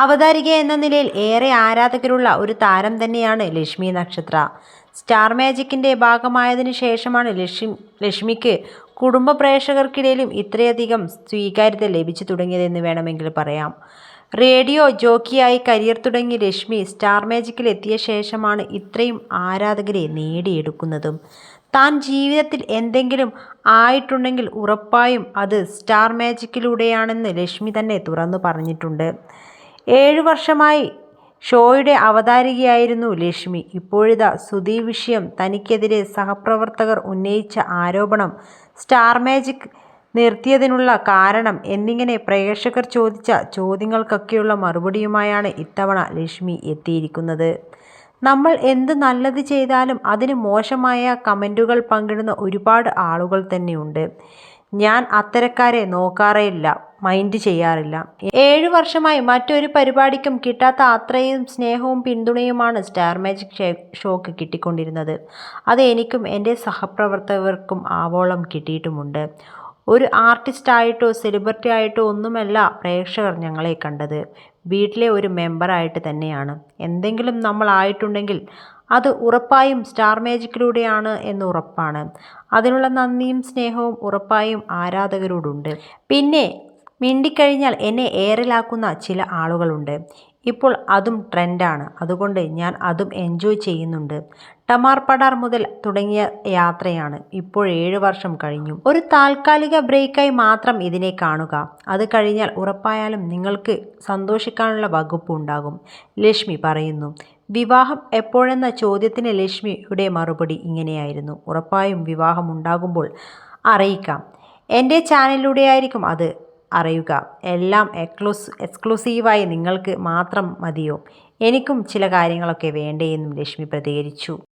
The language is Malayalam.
അവതാരിക എന്ന നിലയിൽ ഏറെ ആരാധകരുള്ള ഒരു താരം തന്നെയാണ് ലക്ഷ്മി നക്ഷത്ര. സ്റ്റാർ മാജിക്കിന്റെ ഭാഗമായതിനു ശേഷമാണ് ലക്ഷ്മി ലക്ഷ്മിക്ക് കുടുംബ പ്രേക്ഷകർക്കിടയിലും ഇത്രയധികം സ്വീകാര്യത ലഭിച്ചു തുടങ്ങിയതെന്ന് വേണമെങ്കിൽ പറയാം. റേഡിയോ ജോക്കിയായി കരിയർ തുടങ്ങി ലക്ഷ്മി സ്റ്റാർ മാജിക്കിൽ എത്തിയ ശേഷമാണ് ഇത്രയും ആരാധകരെ നേടിയെടുക്കുന്നതും. താൻ ജീവിതത്തിൽ എന്തെങ്കിലും ആയിട്ടുണ്ടെങ്കിൽ ഉറപ്പായും അത് സ്റ്റാർ മാജിക്കിലൂടെയാണെന്ന് ലക്ഷ്മി തന്നെ തുറന്നു പറഞ്ഞിട്ടുണ്ട്. ഏഴു വർഷമായി ഷോയുടെ അവതാരികയായിരുന്നു ലക്ഷ്മി. ഇപ്പോഴിതാ സുധീ വിഷയം തനിക്കെതിരെ സഹപ്രവർത്തകർ ഉന്നയിച്ച ആരോപണം സ്റ്റാർ മാജിക് നിർത്തിയതിനുള്ള കാരണം എന്നിങ്ങനെ പ്രേക്ഷകർ ചോദിച്ച ചോദ്യങ്ങൾക്കൊക്കെയുള്ള മറുപടിയുമായാണ് ഇത്തവണ ലക്ഷ്മി എത്തിയിരിക്കുന്നത്. നമ്മൾ എന്ത് നല്ലത് ചെയ്താലും അതിന് മോശമായ കമന്റുകൾ പങ്കിടുന്ന ഒരുപാട് ആളുകൾ തന്നെയുണ്ട്. ഞാൻ അത്തരക്കാരെ നോക്കാറേയില്ല. മൈൻഡ് ചെയ്യാറില്ല. ഏഴു വർഷമായി മറ്റൊരു പരിപാടിക്കും കിട്ടാത്ത അത്രയും സ്നേഹവും പിന്തുണയുമാണ് സ്റ്റാർ മാജിക് ഷോക്ക് കിട്ടിക്കൊണ്ടിരുന്നത്. അത് എനിക്കും എന്റെ സഹപ്രവർത്തകർക്കും ആവോളം കിട്ടിയിട്ടുമുണ്ട്. ഒരു ആർട്ടിസ്റ്റായിട്ടോ സെലിബ്രിറ്റി ആയിട്ടോ ഒന്നുമല്ല പ്രേക്ഷകർ ഞങ്ങളെ കണ്ടത്. വീട്ടിലെ ഒരു മെമ്പറായിട്ട് തന്നെയാണ്. എന്തെങ്കിലും നമ്മളായിട്ടുണ്ടെങ്കിൽ അത് ഉറപ്പായും സ്റ്റാർ മാജിക്കിലൂടെയാണ് എന്ന് ഉറപ്പാണ്. അതിനുള്ള നന്ദിയും സ്നേഹവും ഉറപ്പായും ആരാധകരോടുണ്ട്. പിന്നെ മിണ്ടിക്കഴിഞ്ഞാൽ എന്നെ ഏറലാക്കുന്ന ചില ആളുകളുണ്ട്. ഇപ്പോൾ അതും ട്രെൻഡാണ്. അതുകൊണ്ട് ഞാൻ അതും എൻജോയ് ചെയ്യുന്നുണ്ട്. ടമാർ പടാർ മുതൽ തുടങ്ങിയ യാത്രയാണ് ഇപ്പോൾ ഏഴ് വർഷം കഴിഞ്ഞു. ഒരു താൽക്കാലിക ബ്രേക്കായി മാത്രം ഇതിനെ കാണുക. അത് കഴിഞ്ഞാൽ ഉറപ്പായാലും നിങ്ങൾക്ക് സന്തോഷിക്കാനുള്ള വകുപ്പ് ഉണ്ടാകും. ലക്ഷ്മി പറയുന്നു. വിവാഹം എപ്പോഴെന്ന ചോദ്യത്തിന് ലക്ഷ്മിയുടെ മറുപടി ഇങ്ങനെയായിരുന്നു. ഉറപ്പായും വിവാഹം ഉണ്ടാകുമ്പോൾ അറിയിക്കാം. എന്റെ ചാനലിലൂടെയായിരിക്കും അത്. അറിയുക. എല്ലാം എക്ലൂസ് എക്സ്ക്ലൂസീവായി നിങ്ങൾക്ക് മാത്രം മതിയോ? എനിക്കും ചില കാര്യങ്ങളൊക്കെ വേണ്ടേ എന്നും ലക്ഷ്മി പ്രതികരിച്ചു.